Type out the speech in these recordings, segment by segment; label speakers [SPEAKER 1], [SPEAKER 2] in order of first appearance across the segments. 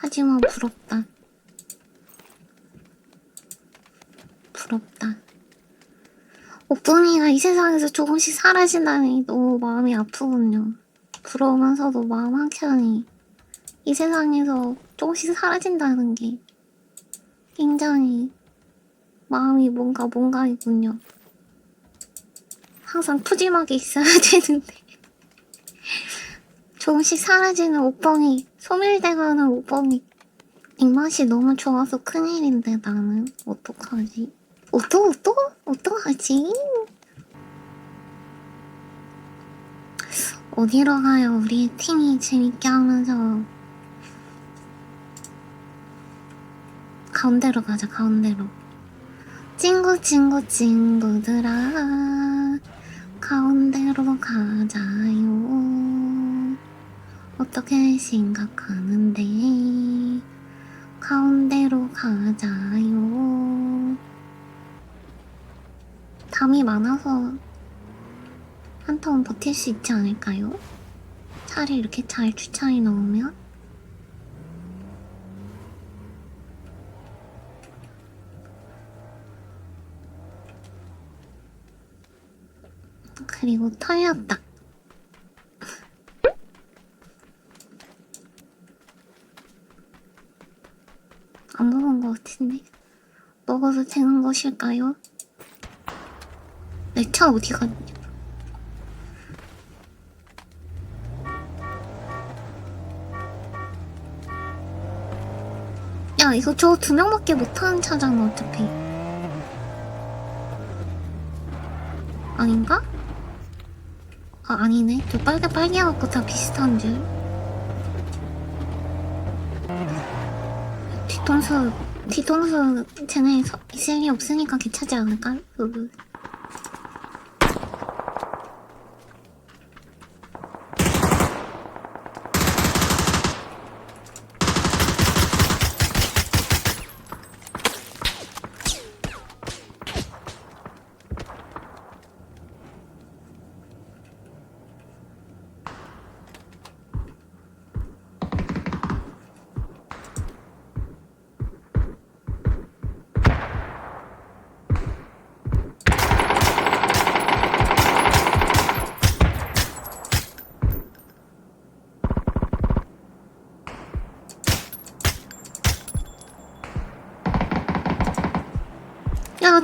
[SPEAKER 1] 하지만 부럽다. 부럽다. 오빠이가 이 세상에서 조금씩 사라진다니 너무 마음이 아프군요. 부러우면서도 마음 한켠이 이 세상에서 조금씩 사라진다는 게 굉장히 마음이 뭔가 뭔가이군요. 항상 푸짐하게 있어야 되는데 조금씩 사라지는 옷봉이 소멸돼가는 옷봉이 입맛이 너무 좋아서 큰일인데 나는 어떡하지? 어떡 어떡 어떡하지? 어디로 가요? 우리 팀이 재밌게 하면서 가운데로 가자 가운데로 친구 친구 친구들아 가운데로 가자요 어떻게 생각하는데 가운데로 가자요 담이 많아서 한 턴 버틸 수 있지 않을까요? 차를 이렇게 잘 주차해 놓으면 그리고 털렸다. 안 먹은 것 같은데 먹어도 되는 것일까요? 내 차 어디 갔냐? 야 이거 저 두 명밖에 못 타는 차잖아 어차피 아닌가? 아 아니네 저 빨개 빨개갖고 다 비슷한 줄 뒤통수 뒤통수 쟤네 서- 리 없으니까 괜찮지 않을까? 으. 야,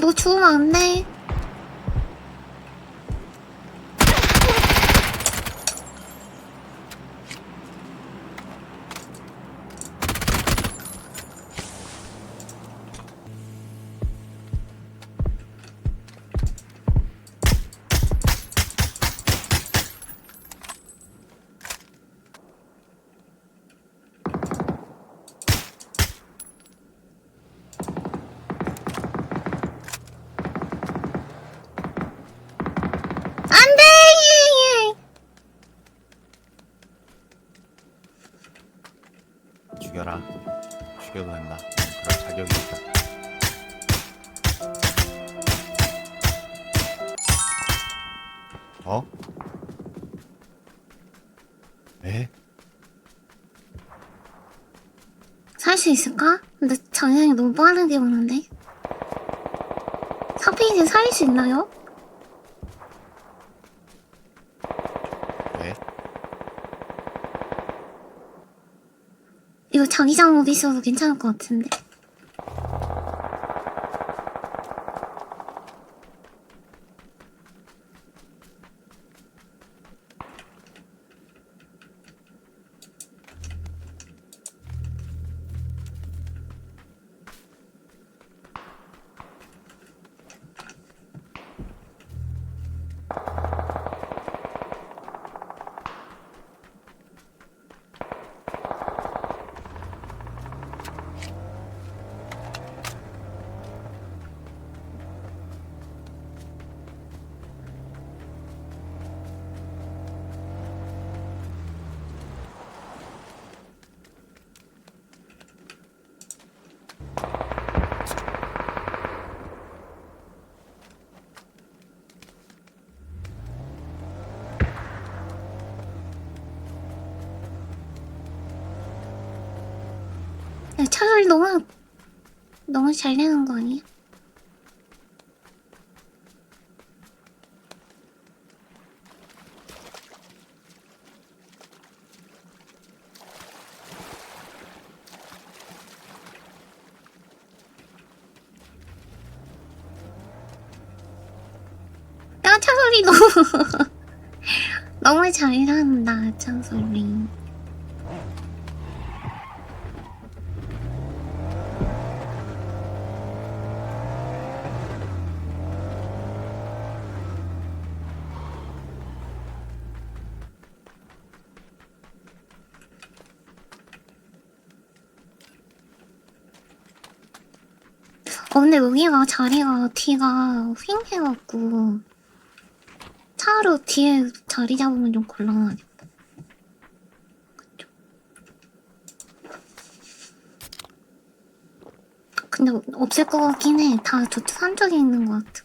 [SPEAKER 1] 너 죽으면 안 돼. 안 돼!
[SPEAKER 2] 에?
[SPEAKER 1] 살 수 있을까? 근데 장량이 너무 빠르게 오는데. 4페이지 살수 있나요?
[SPEAKER 2] 왜?
[SPEAKER 1] 이거 자기장 있어도 괜찮을 것 같은데. 네, 차라리 너무 너무 잘 되는 거 아니야? 야 차 소리 너무 너무 잘한다 차 소리 어, 근데 여기가 자리가 뒤가 휑 해갖고 차로 뒤에 자리 잡으면 좀 곤란하겠다. 근데 없을 것 같긴 해. 다 저쪽 산 쪽에 있는 것 같아.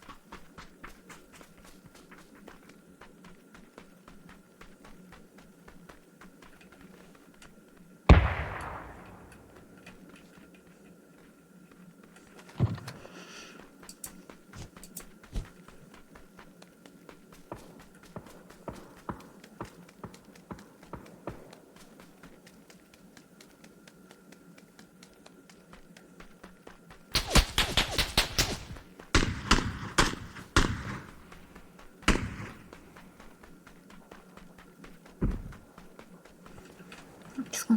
[SPEAKER 1] 죽으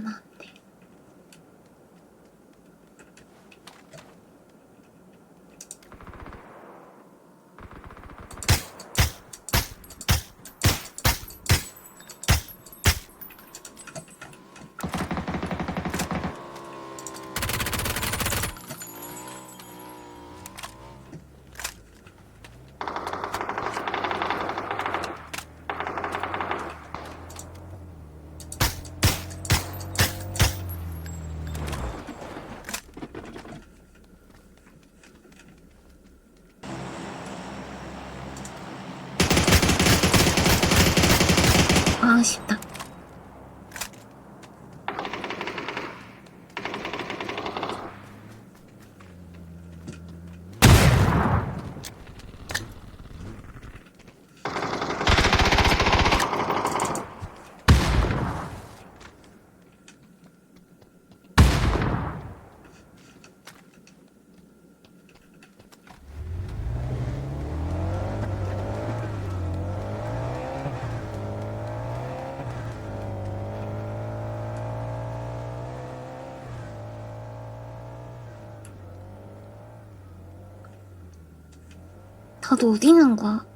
[SPEAKER 1] 다들 어디 있는 거야?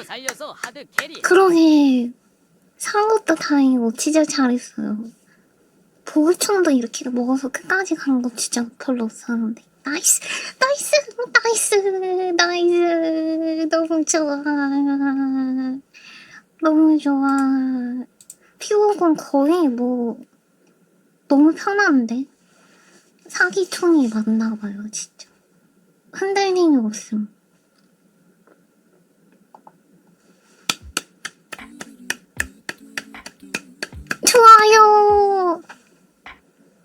[SPEAKER 1] 네. 살려서 하드 캐리. 그러게. 상것도 다행이고 진짜 잘했어요. 보글청도 이렇게 먹어서 끝까지 간 거 진짜 별로 없었는데. 나이스! 나이스! 나이스! 나이스! 너무 좋아. 너무 좋아. 피오곤 거의 뭐 너무 편한데? 사기총이 맞나봐요 진짜. 흔들림이 없음. 좋아요.